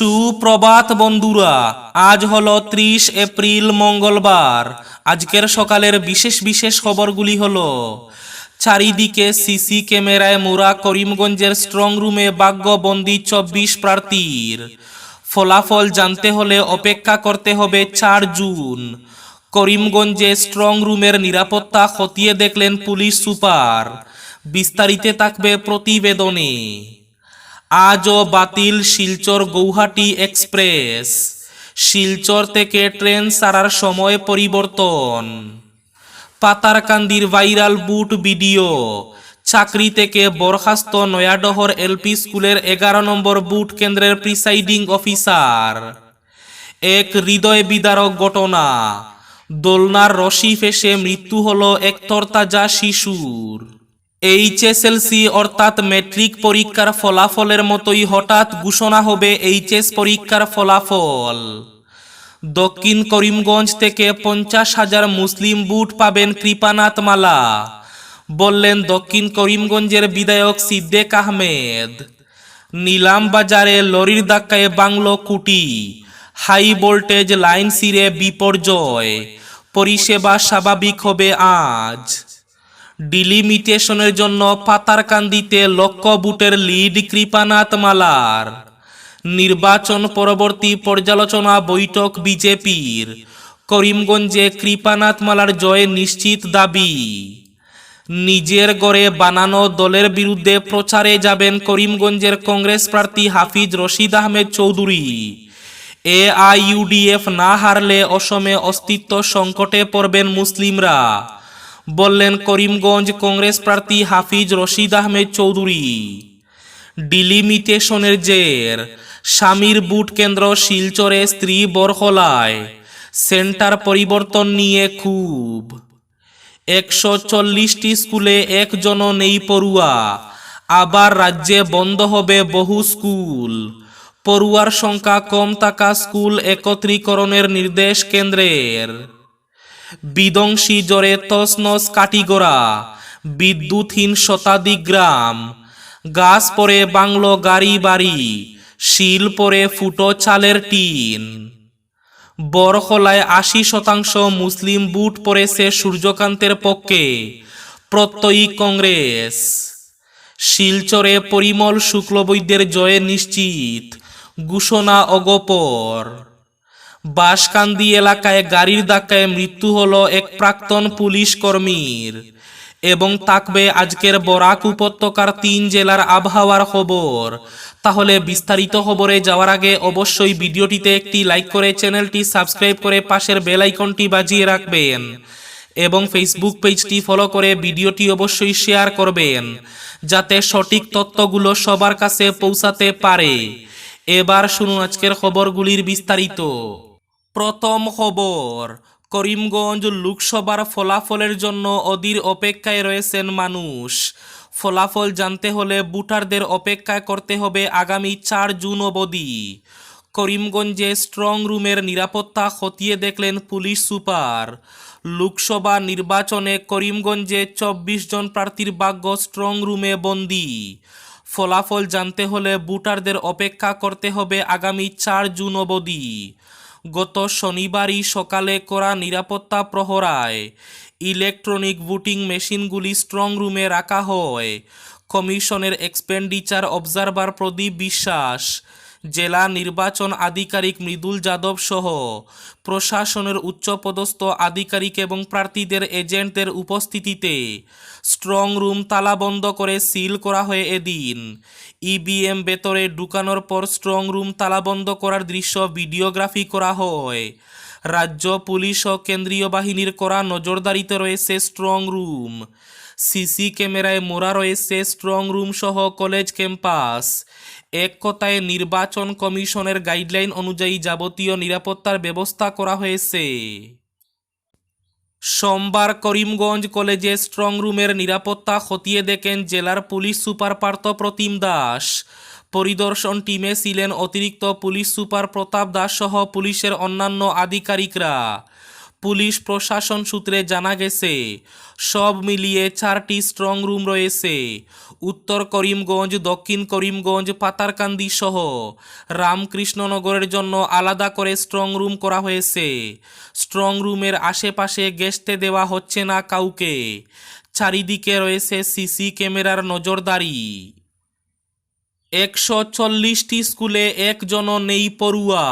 সুপ্রভাত বন্ধুরা, আজ হলো ত্রিশ এপ্রিল মঙ্গলবার। আজকের সকালের বিশেষ বিশেষ খবরগুলি হলো, চারিদিকে সিসি ক্যামেরায় মোরা করিমগঞ্জের স্ট্রং রুমে বাগ্যবন্দি চব্বিশ প্রার্থীর। ফলাফল জানতে হলে অপেক্ষা করতে হবে চার জুন। করিমগঞ্জে স্ট্রং রুমের নিরাপত্তা খতিয়ে দেখলেন পুলিশ সুপার। বিস্তারিতে থাকবে প্রতিবেদনে। আজও বাতিল শিলচর গৌহাটি এক্সপ্রেস। শিলচর থেকে ট্রেন সারার সময় পরিবর্তন। পাতারকান্দির ভাইরাল বুট ভিডিও। চাকরি থেকে বরখাস্ত নয়াডহর এলপি স্কুলের এগারো নম্বর বুট কেন্দ্রের প্রিসাইডিং অফিসার। এক হৃদয় বিদারক ঘটনা। দোলনার রশি ফেসে মৃত্যু হলো এক তরতাজা শিশুর। এইচএসএলসি অর্থাৎ মেট্রিক পরীক্ষার ফলাফলের মতোই হঠাৎ ঘোষণা হবে এইচএস পরীক্ষার ফলাফল। দক্ষিণ করিমগঞ্জ থেকে পঞ্চাশ হাজার মুসলিম বুট পাবেন কৃপানাথ মালা। বললেন দক্ষিণ করিমগঞ্জের বিধায়ক সিদ্দেক আহমেদ। নিলাম বাজারে লরির ধাক্কায় বাংলো কুটি। হাই ভোল্টেজ লাইন সিরে বিপর্যয়। পরিষেবা স্বাভাবিক হবে আজ। ডিলিমিটেশনের জন্য পাতারকান্দিতে লক্ষ বুটের লিড কৃপানাথ মালার। নির্বাচন পরবর্তী পর্যালোচনা বৈঠক বিজেপির। করিমগঞ্জে কৃপানাথ মালার জয় নিশ্চিত দাবি। নিজের গড়ে বানানো দলের বিরুদ্ধে প্রচারে যাবেন করিমগঞ্জের কংগ্রেস প্রার্থী হাফিজ রশিদ আহমেদ চৌধুরী। এ আইইউডিএফ না হারলে অসমে অস্তিত্ব সংকটে পড়বেন মুসলিমরা। বললেন, করিমগঞ্জ কংগ্রেস প্রার্থী হাফিজ রশিদ আহমেদ চৌধুরী, ডিলিমিটেশনের জের, স্বামীর বুট কেন্দ্র শিলচরে স্ত্রী বরহলায় সেন্টার পরিবর্তন নিয়ে খুব একশো চল্লিশটি স্কুলে একজনও নেই পড়ুয়া, আবার রাজ্যে বন্ধ হবে বহু স্কুল। পড়ুয়ার সংখ্যা কম থাকা স্কুল একত্রীকরণের নির্দেশ কেন্দ্রের। বিধ্বংসী জ্বরে তসনস কাটিগড়া বিদ্যুৎহীন শতাধিক গ্রাম। গাছ পরে বাংলো গাড়ি বাড়ি, শিল পরে ফুটো চালের টিন। বরখলায় আশি শতাংশ মুসলিম বুট পড়েছে সূর্যকান্তের পক্ষে, প্রত্যয়ী কংগ্রেস। শিলচরে পরিমল শুক্লবৈদ্যের জয়ে নিশ্চিত, ঘোষণা অগপর। বাঁশকান্দি এলাকায় গাড়ির ধাক্কায় মৃত্যু হল এক প্রাক্তন পুলিশ কর্মীর। এবং থাকবে আজকের বরাক উপত্যকার তিন জেলার আবহাওয়ার খবর। তাহলে বিস্তারিত খবরে যাওয়ার আগে অবশ্যই ভিডিওটিতে একটি লাইক করে চ্যানেলটি সাবস্ক্রাইব করে পাশের বেল আইকনটি বাজিয়ে রাখবেন। এবং ফেসবুক পেজটি ফলো করে ভিডিওটি অবশ্যই শেয়ার করবেন, যাতে সঠিক তথ্যগুলো সবার কাছে পৌঁছাতে পারে। এবার শুনুন আজকের খবরগুলির বিস্তারিত। প্রথম খবর, করিমগঞ্জ লোকসভার ফলাফলের জন্য অধীর অপেক্ষায় রয়েছেন মানুষ। ফলাফল জানতে হলে ভোটারদের অপেক্ষা করতে হবে আগামী চার জুন অবধি। করিমগঞ্জে স্ট্রং রুমের নিরাপত্তা খতিয়ে দেখলেন পুলিশ সুপার। লোকসভা নির্বাচনে করিমগঞ্জে চব্বিশ জন প্রার্থীর ভাগ্য স্ট্রং রুমে বন্দী। ফলাফল জানতে হলে ভোটারদের অপেক্ষা করতে হবে আগামী চার জুন অবধি। গত শনিবারই সকালে করা নিরাপত্তা প্রহরায় ইলেকট্রনিক ভোটিং মেশিনগুলি স্ট্রং রুমে রাখা হয়। কমিশনের এক্সপেন্ডিচার অবজারভার প্রদীপ বিশ্বাস জেলা নির্বাচন আধিকারিক মৃদুল যাদব সহ প্রশাসনের উচ্চপদস্থ আধিকারিক এবং প্রার্থীদের এজেন্টদের উপস্থিতিতে স্ট্রং রুম তালাবন্ধ করে সিল করা হয় এদিন। ইবিএম ভেতরে ঢুকানোর পর স্ট্রং রুম তালাবন্ধ করার দৃশ্য ভিডিওগ্রাফি করা হয়। রাজ্য পুলিশ ও কেন্দ্রীয় বাহিনীর করা নজরদারিতে রয়েছে স্ট্রং রুম। সিসি ক্যামেরায় মোড়া রয়েছে স্ট্রং রুম সহ কলেজ ক্যাম্পাস। এক কথায় নির্বাচন কমিশনের গাইডলাইন অনুযায়ী যাবতীয় নিরাপত্তার ব্যবস্থা করা হয়েছে। সোমবার করিমগঞ্জ কলেজে স্ট্রং রুমের নিরাপত্তা খতিয়ে দেখেন জেলার পুলিশ সুপার পার্থ প্রতিম দাস। পরিদর্শন টিমে ছিলেন অতিরিক্ত পুলিশ সুপার প্রতাপ দাস সহ পুলিশের অন্যান্য আধিকারিকরা। পুলিশ প্রশাসন সূত্রে জানা গেছে, সব মিলিয়ে চারটি স্ট্রং রুম রয়েছে। উত্তর করিমগঞ্জ, দক্ষিণ করিমগঞ্জ, পাতারকান্দি সহ রামকৃষ্ণনগরের জন্য আলাদা করে স্ট্রং রুম করা হয়েছে। স্ট্রং রুমের আশেপাশে গেস্টে দেওয়া হচ্ছে না কাউকে। চারিদিকে রয়েছে সিসি ক্যামেরার নজরদারি। একশো চল্লিশটি স্কুলে একজনও নেই পড়ুয়া।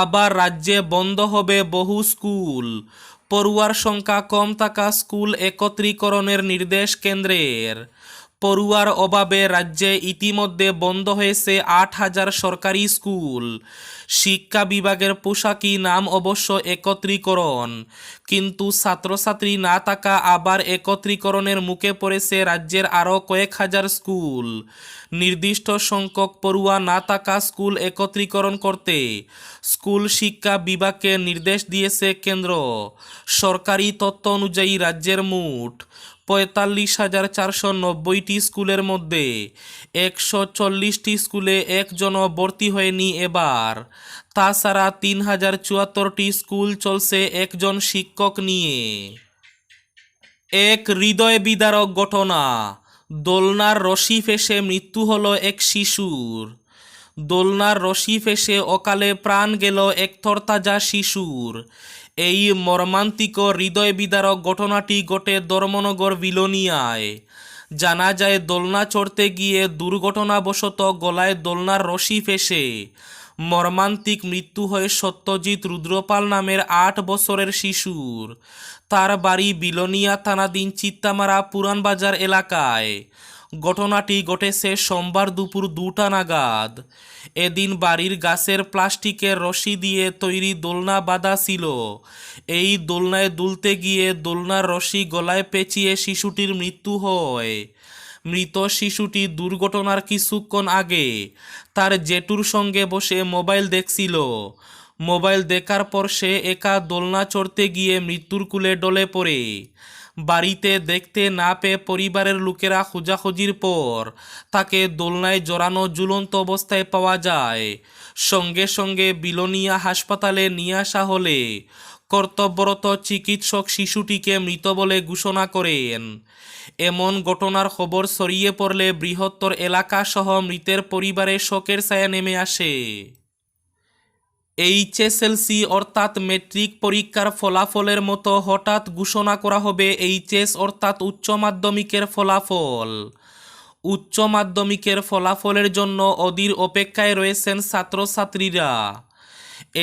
আবার রাজ্যে বন্ধ হবে বহু স্কুল। পড়ুয়ার সংখ্যা কম থাকা স্কুল একত্রীকরণের নির্দেশ কেন্দ্রের। পড়ুয়ার অভাবে রাজ্যে ইতিমধ্যে বন্ধ হয়েছে আট হাজার সরকারি স্কুল। শিক্ষা বিভাগের পোশাকি নাম অবশ্য একত্রীকরণ। কিন্তু ছাত্রছাত্রী না থাকা আবার একত্রীকরণের মুখে পড়েছে রাজ্যের আরও কয়েক হাজার স্কুল। নির্দিষ্ট সংখ্যক পড়ুয়া না থাকা স্কুল একত্রীকরণ করতে স্কুল শিক্ষা বিভাগকে নির্দেশ দিয়েছে কেন্দ্র। সরকারি তথ্য অনুযায়ী রাজ্যের মোট পঁয়তাল্লিশ হাজার চারশো নব্বইটি স্কুলের মধ্যে একশো চল্লিশটি স্কুলে একজনও ভর্তি হয়নি এবার। তাছাড়া তিন হাজার চুয়াত্তরটি স্কুল চলছে একজন শিক্ষক নিয়ে। এক হৃদয় বিদারক ঘটনা। দোলনার রশি ফেসে মৃত্যু হলো এক শিশুর। দোলনার রশি ফেসে অকালে প্রাণ গেল এক তরতাজা শিশুর। এই মর্মান্তিক হৃদয় বিদারক ঘটনাটি ঘটে ধর্মনগর বিলোনিয়ায়। জানা যায়, দোলনা চড়তে গিয়ে দুর্ঘটনাবশত গলায় দোলনার রশি ফেসে মর্মান্তিক মৃত্যু হয় সত্যজিৎ রুদ্রপাল নামের আট বছরের শিশুর। তার বাড়ি বিলোনিয়া থানাধীন চিত্তামারা পুরানবাজার এলাকায়। ঘটনাটি ঘটেছে সোমবার দুপুর দুটা নাগাদ। এদিন বাড়ির গাছের প্লাস্টিকের রশি দিয়ে তৈরি দোলনা বাঁধা ছিল। এই দোলনায় দুলতে গিয়ে দোলনার রশি গলায় পেঁচিয়ে শিশুটির মৃত্যু হয়। মৃত শিশুটি দুর্ঘটনার কিছুক্ষণ আগে তার জেঠুর সঙ্গে বসে মোবাইল দেখছিল। মোবাইল দেখার পর সে একা দোলনা চড়তে গিয়ে মৃত্যুর কুলে ডলে পড়ে। বাড়িতে দেখতে না পেয়ে পরিবারের লোকেরা খোঁজাখুঁজির পর তাকে দোলনায় জড়ানো ঝুলন্ত অবস্থায় পাওয়া যায়। সঙ্গে সঙ্গে বিলোনিয়া হাসপাতালে নিয়ে আসা হলে কর্তব্যরত চিকিৎসক শিশুটিকে মৃত বলে ঘোষণা করেন। এমন ঘটনার খবর ছড়িয়ে পড়লে বৃহত্তর এলাকাসহ মৃতের পরিবারে শোকের ছায়া নেমে আসে। এইচএসএলসি অর্থাৎ মেট্রিক পরীক্ষার ফলাফলের মতো হঠাৎ ঘোষণা করা হবে এইচএস অর্থাৎ উচ্চ মাধ্যমিকের ফলাফল। উচ্চ মাধ্যমিকের ফলাফলের জন্য অধীর অপেক্ষায় রয়েছেন ছাত্রছাত্রীরা।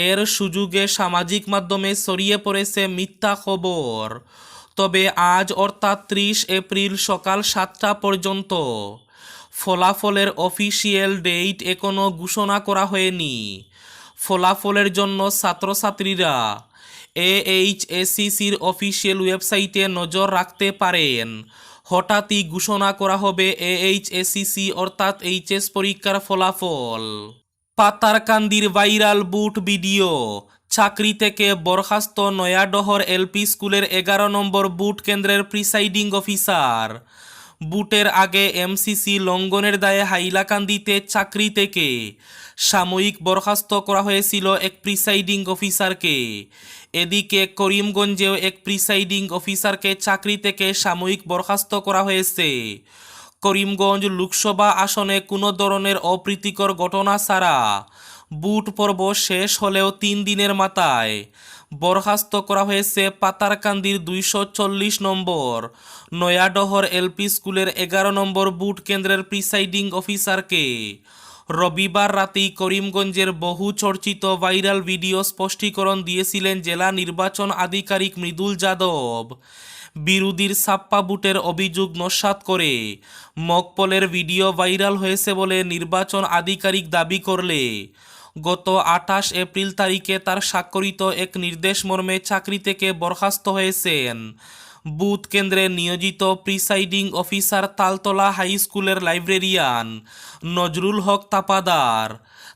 এর সুযোগে সামাজিক মাধ্যমে ছড়িয়ে পড়েছে মিথ্যা খবর। তবে আজ অর্থাৎ ত্রিশ এপ্রিল সকাল সাতটা পর্যন্ত ফলাফলের অফিসিয়াল ডেট এখনও ঘোষণা করা হয়নি। ফলাফলের জন্য ছাত্রছাত্রীরা এএইচএসিসির অফিসিয়াল ওয়েবসাইটে নজর রাখতে পারেন। হঠাৎই ঘোষণা করা হবে এএইচএসিসি অর্থাৎ এইচএস পরীক্ষার ফলাফল। পাতারকান্দির ভাইরাল বুট ভিডিও। চাকরি থেকে বরখাস্ত নয়াডহর এলপি স্কুলের এগারো নম্বর বুট কেন্দ্রের প্রিসাইডিং অফিসার। বুটের আগে এমসিসি লঙ্ঘনের দায়ে হাইলাকান্দিতে চাকরি থেকে সাময়িক বরখাস্ত করা হয়েছিল এক প্রিসাইডিং অফিসারকে এদিকে করিমগঞ্জেও এক প্রিসাইডিং অফিসারকে চাকরি থেকে সাময়িক বরখাস্ত করা হয়েছে। করিমগঞ্জ লোকসভা আসনে কোনো ধরনের অপ্রীতিকর ঘটনা ছাড়া বুট পর্ব শেষ হলেও তিন দিনের মাথায় বরখাস্ত করা হয়েছে পাতারকান্দির দুইশো চল্লিশ নম্বর, নয়াডহর এলপি স্কুলের এগারো নম্বর বুট কেন্দ্রের প্রিসাইডিং অফিসারকে রবিবার রাতেই করিমগঞ্জের বহু চর্চিত ভাইরাল ভিডিও স্পষ্টীকরণ দিয়েছিলেন জেলা নির্বাচন আধিকারিক মৃদুল যাদব। বিরোধীর সাপ্পা বুটের অভিযোগ নস্যাৎ করে। মকপলের ভিডিও ভাইরাল হয়েছে বলে নির্বাচন আধিকারিক দাবি করলে। গত আঠাশ এপ্রিল তারিখে তার স্বাক্ষরিত এক নির্দেশ মর্মে চাকরি থেকে বরখাস্ত হয়েছেন বুথ কেন্দ্রে নিয়োজিত প্রিসাইডিং অফিসার তালতলা হাই স্কুলের লাইব্রেরিয়ান নজরুল হক তাপাদার।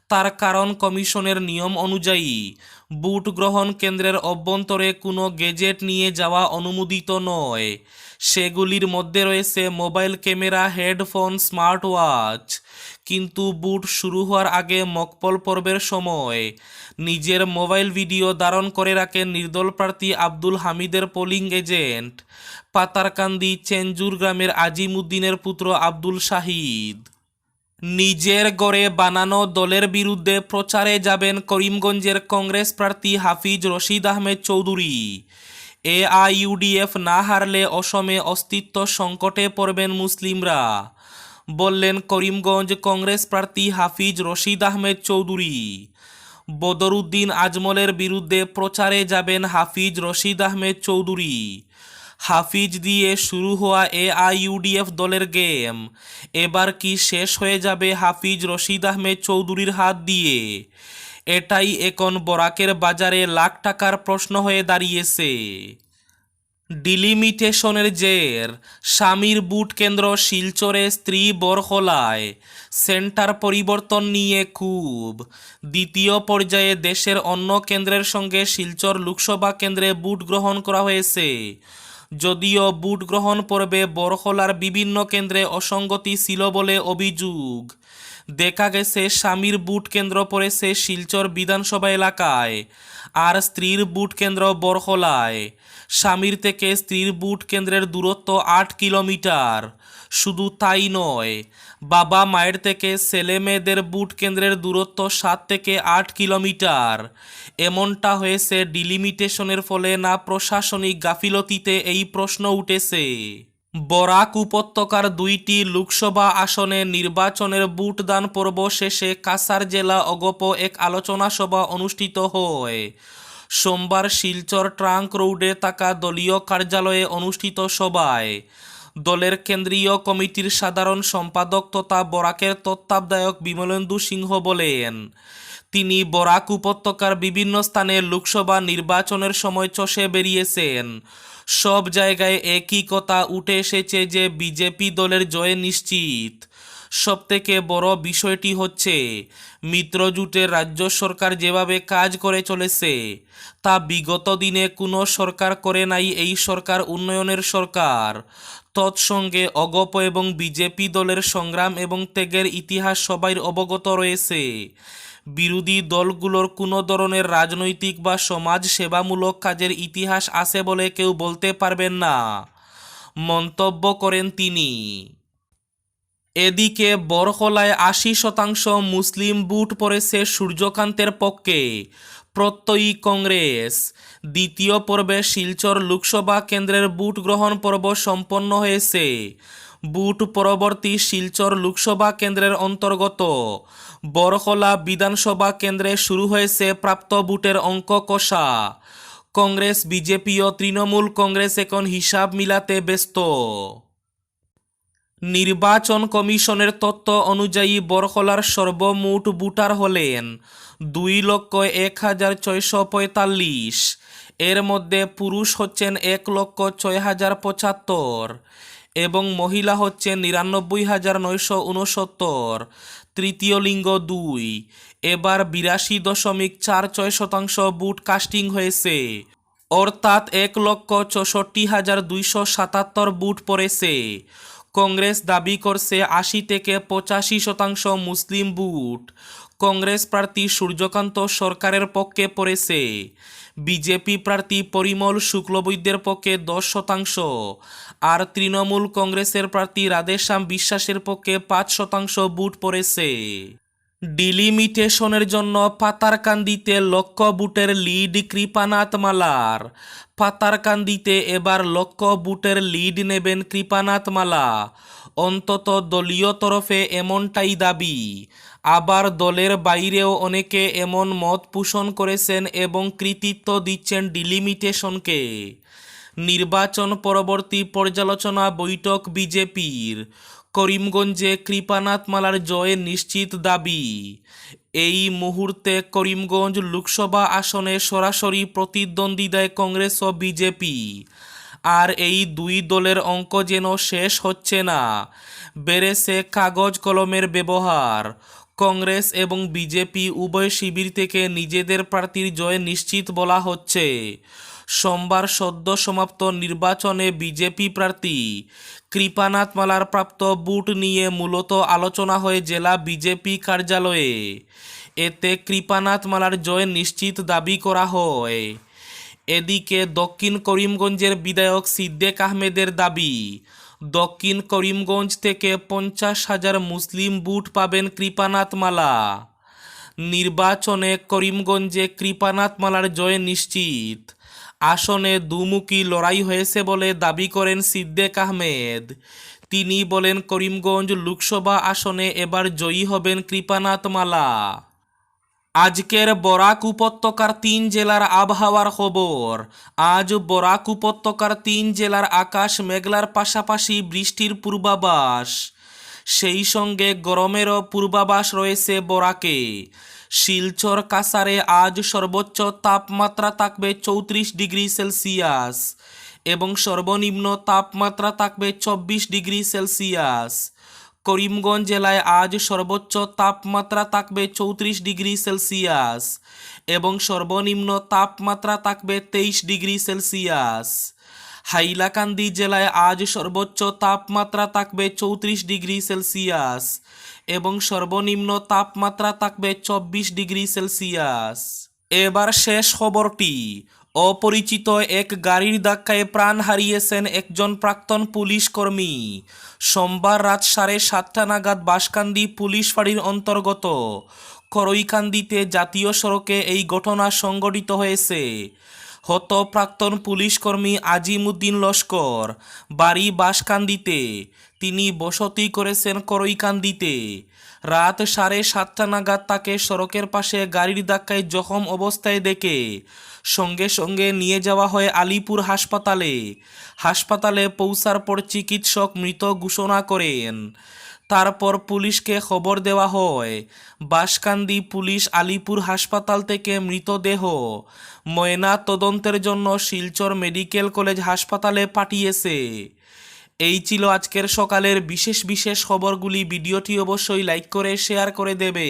তার কারণ কমিশনের নিয়ম অনুযায়ী বুট গ্রহণ কেন্দ্রের অভ্যন্তরে কোনো গেজেট নিয়ে যাওয়া অনুমোদিত নয়। সেগুলির মধ্যে রয়েছে mobile camera, headphone smart watch কিন্তু বুট শুরু হওয়ার আগে মকপল পর্বের সময়। নিজের মোবাইল ভিডিও ধারণ করে রাখেন নির্দল প্রার্থী আব্দুল হামিদের পোলিং এজেন্ট। পাতারকান্দি, চেঞ্জুর গ্রামের আজিমুদ্দিনের পুত্র আব্দুল শাহিদ। নিজের গড়ে বানানো দলের বিরুদ্ধে প্রচারে যাবেন করিমগঞ্জের কংগ্রেস প্রার্থী হাফিজ রশিদ আহমেদ চৌধুরী। এআইইউডিএফ না হারলে অসমে অস্তিত্ব সংকটে পড়বেন মুসলিমরা। বললেন করিমগঞ্জ কংগ্রেস প্রার্থী হাফিজ রশিদ আহমেদ চৌধুরী। বদরুদ্দিন আজমলের বিরুদ্ধে প্রচারে যাবেন হাফিজ রশিদ আহমেদ চৌধুরী। হাফিজ দিয়ে শুরু হওয়া এআইইউডিএফ দলের গেম। এবার কি শেষ হয়ে যাবে হাফিজ রশিদ আহমেদ চৌধুরীর হাত দিয়ে? এটাই এখন বরাকের বাজারে লাখ টাকার প্রশ্ন হয়ে দাঁড়িয়েছে। ডিলিমিটেশনের জের, স্বামীর বুট কেন্দ্র শিলচরে স্ত্রী বরহলায় সেন্টার পরিবর্তন নিয়ে খুব দ্বিতীয় পর্যায়ে দেশের অন্য কেন্দ্রের সঙ্গে শিলচর লোকসভা কেন্দ্রে বুট গ্রহণ করা হয়েছে। যদিও বুট গ্রহণ পর্বে বরহলার বিভিন্ন কেন্দ্রে অসঙ্গতি ছিল বলে অভিযোগ। দেখা গেছে, স্বামীর বুট কেন্দ্র পড়েছে শিলচর বিধানসভা এলাকায়, আর স্ত্রীর বুট কেন্দ্র বরহলায় স্বামীর থেকে স্ত্রীর বুট কেন্দ্রের দূরত্ব আট কিলোমিটার। শুধু তাই নয়, বাবা মায়ের থেকে ছেলে মেয়েদের বুট কেন্দ্রের দূরত্ব সাত থেকে আট কিলোমিটার। এমনটা হয়েছে ডিলিমিটেশনের ফলে না প্রশাসনিক গাফিলতিতে এই প্রশ্ন উঠেছে। বরাক উপত্যকার দুইটি লোকসভা আসনে নির্বাচনের বুটদান পর্ব শেষে কাসার জেলা অগপ এক আলোচনা সভা অনুষ্ঠিত হয়। সোমবার শিলচর ট্রাঙ্ক রোডে থাকা দলীয় কার্যালয়ে অনুষ্ঠিত সভায় দলের কেন্দ্রীয় কমিটির সাধারণ সম্পাদক তথা বরাকের তত্ত্বাবধায়ক বিমলেন্দু সিংহ বলেন, তিনি বরাক উপত্যকার বিভিন্ন স্থানে লোকসভা নির্বাচনের সময় চষে বেরিয়েছেন। সব জায়গায় একই কথা উঠে এসেছে যে বিজেপি দলের জয় নিশ্চিত। সবথেকে বড় বিষয়টি হচ্ছে মিত্রজোটের রাজ্য সরকার যেভাবে কাজ করে চলেছে, তা বিগত দিনে কোনো সরকার করে নাই এই সরকার উন্নয়নের সরকার। তৎসঙ্গে অগপ এবং বিজেপি দলের সংগ্রাম এবং ত্যাগের ইতিহাস সবাই অবগত রয়েছে। বিরোধী দলগুলোর কোনো ধরনের রাজনৈতিক বা সমাজ সেবামূলক কাজের ইতিহাস আছে বলে কেউ বলতে পারবেন না। মন্তব্য করেন তিনি। এদিকে বরহলায় আশি শতাংশ মুসলিম বুট পড়েছে সূর্যকান্তের পক্ষে। প্রত্যয়ী কংগ্রেস। দ্বিতীয় পর্বে শিলচর লোকসভা কেন্দ্রের বুট গ্রহণ পর্ব সম্পন্ন হয়েছে। বুট পরবর্তী শিলচর লোকসভা কেন্দ্রের অন্তর্গত। বরহলা বিধানসভা কেন্দ্রে শুরু হয়েছে প্রাপ্ত বুটের অঙ্ক কষা। কংগ্রেস, বিজেপি ও তৃণমূল কংগ্রেস এখন হিসাব মিলাতে ব্যস্ত। নির্বাচন কমিশনের তথ্য অনুযায়ী বরহলার সর্বমোট ভোটার হলেন দুই লক্ষ এক হাজার ছয়শো পঁয়তাল্লিশ। এর মধ্যে পুরুষ হচ্ছেন এক লক্ষ ছয় হাজার পঁচাত্তর এবং মহিলা হচ্ছেন নিরানব্বই হাজার নয়শো উনসত্তর। তৃতীয় লিঙ্গ দুই। এবার বিরাশি দশমিক চার ছয় শতাংশ বুট কাস্টিং হয়েছে। অর্থাৎ এক লক্ষ চৌষট্টি হাজার দুইশো সাতাত্তর বুট পড়েছে। কংগ্রেস দাবি করছে আশি থেকে পঁচাশি শতাংশ মুসলিম বুট কংগ্রেস প্রার্থী সূর্যকান্ত সরকারের পক্ষে পড়েছে। বিজেপি প্রার্থী পরিমল শুক্লবৈদ্যের পক্ষে দশ শতাংশ। আর তৃণমূল কংগ্রেসের প্রার্থী রাধেশ্যাম বিশ্বাসের পক্ষে পাঁচ শতাংশ বুট পড়েছে। ডিলিমিটেশনের জন্য পাতারকান্দিতে লক্ষ্য বুটের লিড কৃপানাথ মালার। পাতারকান্দিতে এবার লক্ষ্য বুটের লিড নেবেন কৃপানাথ মালা। অন্তত দলীয় তরফে এমনটাই দাবি। আবার দলের বাইরেও অনেকে এমন মত পোষণ করেছেন এবং কৃতিত্ব দিচ্ছেন ডিলিমিটেশনকে নির্বাচন পরবর্তী পর্যালোচনা বৈঠক বিজেপির। করিমগঞ্জে কৃপানাথ মালার জয় নিশ্চিত দাবি। এই মুহূর্তে করিমগঞ্জ লোকসভা আসনে সরাসরি প্রতিদ্বন্দ্বী দেয় কংগ্রেস ও বিজেপি। আর এই দুই দলের অঙ্ক যেন শেষ হচ্ছে না। বেড়েছে কাগজ কলমের ব্যবহার। কংগ্রেস এবং বিজেপি উভয় শিবির থেকে নিজেদের প্রার্থীর জয় নিশ্চিত বলা হচ্ছে। সোমবার সদ্য সমাপ্ত নির্বাচনে বিজেপি প্রার্থী কৃপানাথ মালার প্রাপ্ত বুট নিয়ে মূলত আলোচনা হয় জেলা বিজেপি কার্যালয়ে। এতে কৃপানাথ মালার জয় নিশ্চিত দাবি করা হয়। এদিকে দক্ষিণ করিমগঞ্জের বিধায়ক সিদ্দেক আহমেদের দাবি, দক্ষিণ করিমগঞ্জ থেকে পঞ্চাশ হাজার মুসলিম বুট পাবেন কৃপানাথ মালা। নির্বাচনে করিমগঞ্জে কৃপানাথ মালার জয় নিশ্চিত। আসনে দুমুখী লড়াই হয়েছে বলে দাবি করেন সিদ্দেক আহমেদ। তিনি বলেন, করিমগঞ্জ লোকসভা আসনে এবার জয়ী হবেন কৃপানাথ মালা। আজকের বরাক উপত্যকার তিন জেলার আবহাওয়ার খবর। আজ বরাক উপত্যকার তিন জেলার আকাশ মেঘলার পাশাপাশি বৃষ্টির পূর্বাভাস। সেই সঙ্গে গরমেরও পূর্বাভাস রয়েছে বরাকে। শিলচর কাসারে আজ সর্বোচ্চ তাপমাত্রা থাকবে চৌত্রিশ ডিগ্রি সেলসিয়াস এবং সর্বনিম্ন তাপমাত্রা থাকবে চব্বিশ ডিগ্রি সেলসিয়াস। করিমগঞ্জ জেলায় আজ সর্বোচ্চ তাপমাত্রা থাকবে চৌত্রিশ ডিগ্রি সেলসিয়াস এবং সর্বনিম্ন তাপমাত্রা থাকবে তেইশ ডিগ্রি সেলসিয়াস। হাইলাকান্দি জেলায় আজ সর্বোচ্চ তাপমাত্রা থাকবে চৌত্রিশ ডিগ্রি সেলসিয়াস এবং সর্বনিম্ন তাপমাত্রা থাকবে চব্বিশ ডিগ্রি সেলসিয়াস। এবার শেষ খবরটি। অপরিচিত এক গাড়ির ধাক্কায় প্রাণ হারিয়েছেন একজন প্রাক্তন পুলিশ কর্মী। সোমবার রাত সাড়ে সাতটা নাগাদ বাসকান্দি পুলিশ ফাঁড়ির অন্তর্গত করইকান্দিতে জাতীয় সড়কে এই ঘটনা সংঘটিত হয়েছে। হত প্রাক্তন পুলিশ কর্মী আজিমুদ্দিন লস্কর, বাড়ি বাঁশকান্দিতে তিনি বসতি করেছেন করইকান্দিতে। রাত সাড়ে সাতটা নাগাদ তাকে সড়কের পাশে গাড়ির ধাক্কায় জখম অবস্থায় দেখে সঙ্গে সঙ্গে নিয়ে যাওয়া হয় আলিপুর হাসপাতালে। হাসপাতালে পৌঁছার পর চিকিৎসক মৃত ঘোষণা করেন। তারপর পুলিশকে খবর দেওয়া হয়। বাসকান্দি পুলিশ আলিপুর হাসপাতাল থেকে মৃতদেহ। ময়না তদন্তের জন্য শিলচর মেডিকেল কলেজ হাসপাতালে পাঠিয়েছে। এই ছিল আজকের সকালের বিশেষ বিশেষ খবরগুলি। ভিডিওটি অবশ্যই লাইক করে, শেয়ার করে দেবে